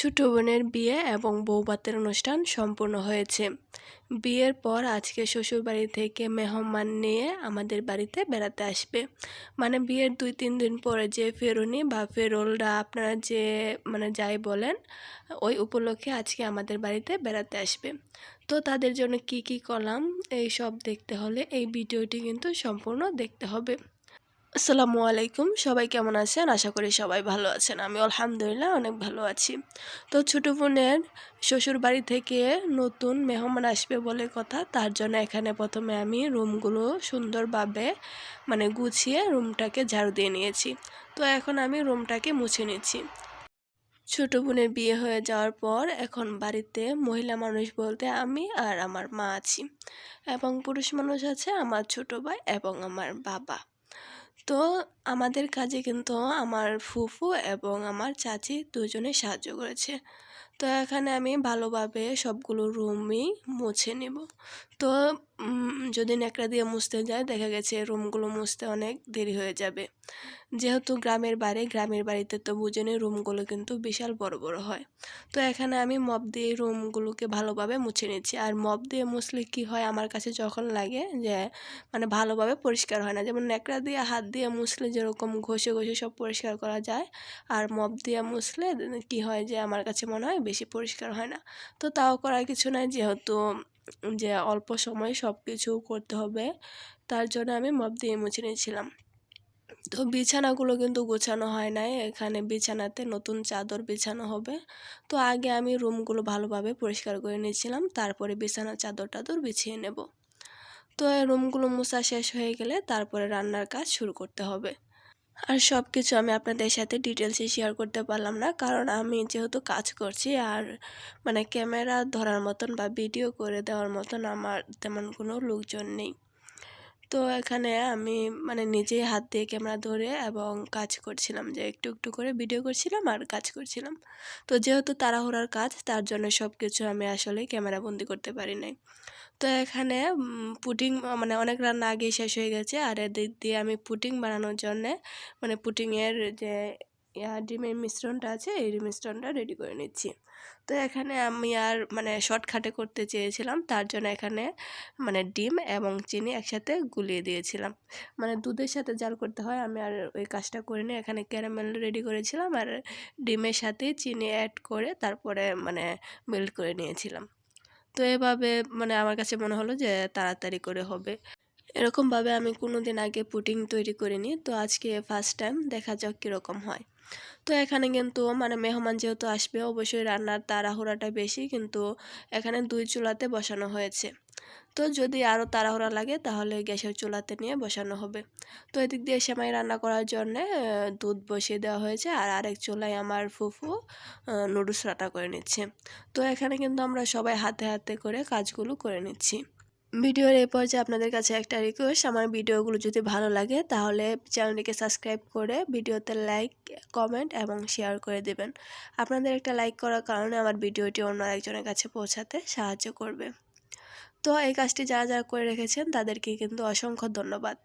ছোট বোনের বিয়ে এবং বৌভাতের অনুষ্ঠান সম্পূর্ণ হয়েছে। বিয়ের পর আজকে শ্বশুরবাড়ি থেকে মেহমান নিয়ে আমাদের বাড়িতে বেড়াতে আসবে। মানে বিয়ের দুই, তিন দিন পরে যে ফেরুনি বা ফেরোলরা আপনারা যে মানে যাই বলেন, ওই উপলক্ষে আজকে আমাদের বাড়িতে বেড়াতে আসবে। তো তাদের জন্য কি কি করলাম এই সব দেখতে হলে এই ভিডিওটি কিন্তু সম্পূর্ণ দেখতে হবে। আসসালামু আলাইকুম। সবাই কেমন আছেন? আশা করি সবাই ভালো আছেন। আমি আলহামদুলিল্লাহ অনেক ভালো আছি। তো ছোটো বোনের শ্বশুর বাড়ি থেকে নতুন মেহমান আসবে বলে কথা। তার জন্য এখানে প্রথমে আমি রুমগুলো সুন্দরভাবে মানে গুছিয়ে রুমটাকে ঝাড়ু দিয়ে নিয়েছি। তো এখন আমি রুমটাকে মুছে নিচ্ছি। ছোট বোনের বিয়ে হয়ে যাওয়ার পর এখন বাড়িতে মহিলা মানুষ বলতে আমি আর আমার মা আছি। এবং পুরুষ মানুষ আছে আমার ছোট ভাই এবং আমার বাবা। তো আমাদের কাজে কিন্তু আমার ফুফু এবং আমার চাচি দুজনে সাহায্য করেছে। তো এখানে আমি ভালোভাবে সবগুলো রুমই মুছে নেব। তো যদি ন্যাকড়া দিয়ে মুছতে যায়, দেখা গেছে রুমগুলো মুছতে অনেক দেরি হয়ে যাবে। যেহেতু গ্রামের বাড়ি, গ্রামের বাড়িতে তো বুঝেনি রুমগুলো কিন্তু বিশাল বড় বড় হয়। তো এখানে আমি মপ দিয়ে রুমগুলোকে ভালোভাবে মুছে নিচ্ছি। আর মপ দিয়ে মুছলে কি হয়, আমার কাছে যখন লাগে যে মানে ভালোভাবে পরিষ্কার হয় না। যেমন ন্যাকড়া দিয়ে হাত দিয়ে মুছলে যেরকম ঘষে ঘষে সব পরিষ্কার করা যায়, আর মপ দিয়ে মুছলে কি হয় যে, আমার কাছে মনে হয় বেশি পরিষ্কার হয় না। তো তাও করার কিছু নাই, যেহেতু যে অল্প সময় সব কিছু করতে হবে, তার জন্য আমি মপ দিয়ে মুছে নিয়েছিলাম। তো বিছানাগুলো কিন্তু গোছানো হয় নাই, এখানে বিছানাতে নতুন চাদর বিছানো হবে। তো আগে আমি রুমগুলো ভালোভাবে পরিষ্কার করে নিয়েছিলাম, তারপরে বিছানার চাদর টাদর বিছিয়ে নেব। তো রুমগুলো মোছা শেষ হয়ে গেলে তারপরে রান্নার কাজ শুরু করতে হবে। আর সব কিছু আমি আপনাদের সাথে ডিটেলসে শেয়ার করতে পারলাম না, কারণ আমি যেহেতু কাজ করছি আর মানে ক্যামেরা ধরার মতন বা ভিডিও করে দেওয়ার মতন আমার তেমন কোনো লোকজন নেই। তো এখানে আমি মানে নিজেই হাত দিয়ে ক্যামেরা ধরে এবং কাজ করছিলাম যে একটু একটু করে ভিডিও করছিলাম আর কাজ করছিলাম। তো যেহেতু তাড়াহুড়ার কাজ, তার জন্য সব কিছু আমি আসলে ক্যামেরা বন্দি করতে পারি নাই। তো এখানে পুটিং মানে অনেক রান্না আগে শেষ হয়ে গেছে। আর এদিক দিয়ে আমি পুটিং বানানোর জন্যে মানে পুটিংয়ের যে ডিমের মিশ্রণটা আছে, এই মিশ্রণটা রেডি করে নিচ্ছি। তো এখানে আমি আর মানে শর্টকাটে করতে চেয়েছিলাম, তার জন্য এখানে মানে ডিম এবং চিনি একসাথে গুলিয়ে দিয়েছিলাম। মানে দুধের সাথে জাল করতে হয়, আমি আর ওই কাজটা করিনি। এখানে ক্যারামেল রেডি করেছিলাম আর ডিমের সাথে চিনি অ্যাড করে তারপরে মানে মেল্ট করে নিয়েছিলাম। তো এভাবে মানে আমার কাছে মনে হলো যে, তাড়াতাড়ি করে হবে। এরকমভাবে আমি কোনো দিন আগে পুটিং তৈরি করিনি, তো আজকে ফার্স্ট টাইম দেখা যাক কীরকম হয়। তো এখানে কিন্তু মানে মেহমান যেহেতু আসবে, অবশ্যই রান্নার তাড়াহুড়াটা বেশি কিন্তু এখানে দুই চুলাতে বসানো হয়েছে। তো যদি আরও তাড়াহুড়া লাগে তাহলে গ্যাসের চুলাতে নিয়ে বসানো হবে। তো এদিক দিয়ে সেমাই রান্না করার জন্যে দুধ বসিয়ে দেওয়া হয়েছে আর আরেক চুলায় আমার ফুফু নুডলস রান্না করে নিচ্ছে। তো এখানে কিন্তু আমরা সবাই হাতে হাতে করে কাজগুলো করে নিচ্ছি। ভিডিওর এই পর্যায়ে আপনাদের কাছে একটা রিকোয়েস্ট আমার ভিডিওগুলো যদি ভালো লাগে তাহলে চ্যানেলটিকে সাবস্ক্রাইব করে ভিডিওতে লাইক কমেন্ট এবং শেয়ার করে দেবেন। আপনাদের একটা লাইক করার কারণে আমার ভিডিওটি অন্য একজনের কাছে পৌঁছাতে সাহায্য করবে। তো এই কাজটি যারা যারা করে রেখেছেন তাদেরকে কিন্তু অসংখ্য ধন্যবাদ।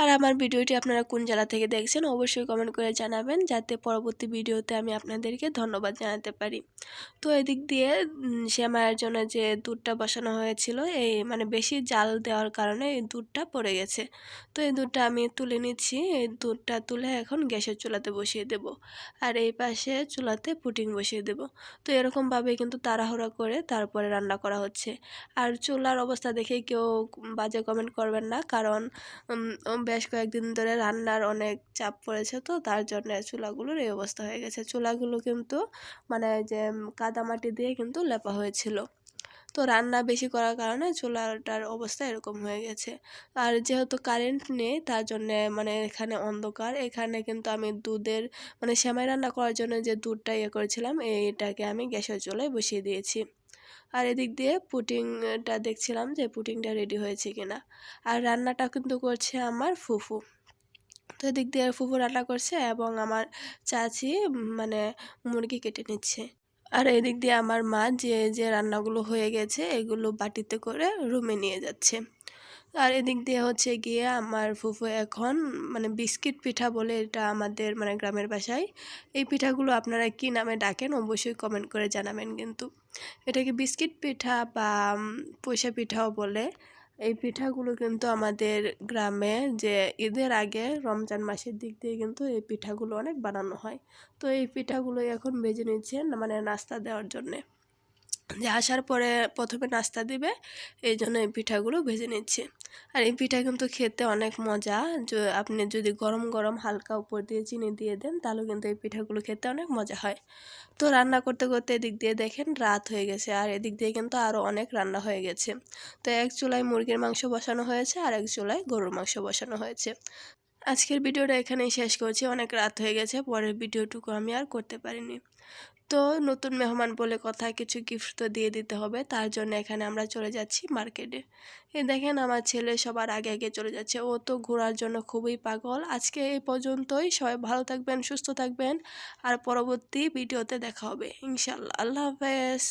আর আমার ভিডিওটি আপনারা কোন জেলা থেকে দেখছেন অবশ্যই কমেন্ট করে জানাবেন, যাতে পরবর্তী ভিডিওতে আমি আপনাদেরকে ধন্যবাদ জানাতে পারি। তো এদিক দিয়ে শ্যামায়ের জন্য যে দুধটা বসানো হয়েছিল, এই মানে বেশি জাল দেওয়ার কারণে এই দুধটা পড়ে গেছে। তো এই দুধটা আমি তুলে নিচ্ছি, এই দুধটা তুলে এখন গ্যাসের চুলাতে বসিয়ে দেব। আর এই পাশে চুলাতে পুটিং বসিয়ে দেব। তো এরকমভাবে কিন্তু তাড়াহুড়া করে তারপরে রান্না করা হচ্ছে। আর চুলার অবস্থা দেখে কেউ বাজে কমেন্ট করবেন না, কারণ বেশ কয়েকদিন ধরে রান্নার অনেক চাপ পড়েছে তো, তার জন্য চুলাগুলোর এই অবস্থা হয়ে গেছে। চুলাগুলো কিন্তু মানে যে কাদামাটি দিয়ে কিন্তু লেপা হয়েছিল। তো রান্না বেশি করার কারণে চুলাটার অবস্থা এরকম হয়ে গেছে। আর যেহেতু কারেন্ট নেই, তার জন্য মানে এখানে অন্ধকার। এখানে কিন্তু আমি দুধের মানে সেমাই রান্না করার জন্য যে দুধটা ইয়ে করেছিলাম, এইটাকে আমি গ্যাসের চুলায় বসিয়ে দিয়েছি। আর এদিক দিয়ে পুটিংটা দেখছিলাম যে পুটিংটা রেডি হয়েছে কিনা। আর রান্নাটা কিন্তু করছে আমার ফুফু। তো এদিক দিয়ে ফুফু রান্না করছে এবং আমার চাচি মানে মুরগি কেটে নিচ্ছে। আর এদিক দিয়ে আমার মা যে যে রান্নাগুলো হয়ে গেছে এগুলো বাটিতে করে রুমে নিয়ে যাচ্ছে। আর এদিক দিয়ে হচ্ছে গিয়ে আমার ফুফু এখন মানে বিস্কিট পিঠা বলে এটা আমাদের মানে গ্রামের বাসায়। এই পিঠাগুলো আপনারা কি নামে ডাকেন অবশ্যই কমেন্ট করে জানাবেন কিন্তু। এটাকে বিস্কিট পিঠা বা পয়সা পিঠাও বলে। এই পিঠাগুলো কিন্তু আমাদের গ্রামে যে ঈদের আগে রমজান মাসের দিক দিয়ে কিন্তু এই পিঠাগুলো অনেক বানানো হয়। তো এই পিঠাগুলো এখন বেজে নিচ্ছেন মানে নাস্তা দেওয়ার জন্যে। যে আসার পরে প্রথমে নাস্তা দিবে, এই জন্য এই পিঠাগুলো ভেজে নিচ্ছি। আর এই পিঠা কিন্তু খেতে অনেক মজা। আপনি যদি গরম গরম হালকা উপর দিয়ে চিনি দিয়ে দেন, তাহলে কিন্তু এই পিঠাগুলো খেতে অনেক মজা হয়। তো রান্না করতে করতে এদিক দিয়ে দেখেন রাত হয়ে গেছে, আর এদিক দিয়ে কিন্তু আরও অনেক রান্না হয়ে গেছে। তো এক চুলায় মুরগির মাংস বসানো হয়েছে, আর এক চুলায় গরুর মাংস বসানো হয়েছে। আজকের ভিডিওটা এখানেই শেষ করছি, অনেক রাত হয়ে গেছে, পরের ভিডিওটুকু আমি আর করতে পারিনি। তো নতুন মেহমান বলে কথা, কিছু গিফট তো দিয়ে দিতে হবে। তার জন্য এখানে আমরা চলে যাচ্ছি মার্কেটে এ। দেখেন আমার ছেলে সবার আগে আগে চলে যাচ্ছে। ও তো ঘোরার জন্য খুবই পাগল। আজকে এই পর্যন্তই। সবাই ভালো থাকবেন, সুস্থ থাকবেন। আর পরবর্তী ভিডিওতে দেখা হবে। ইনশাল্লাহ আল্লাহ হাফেজ।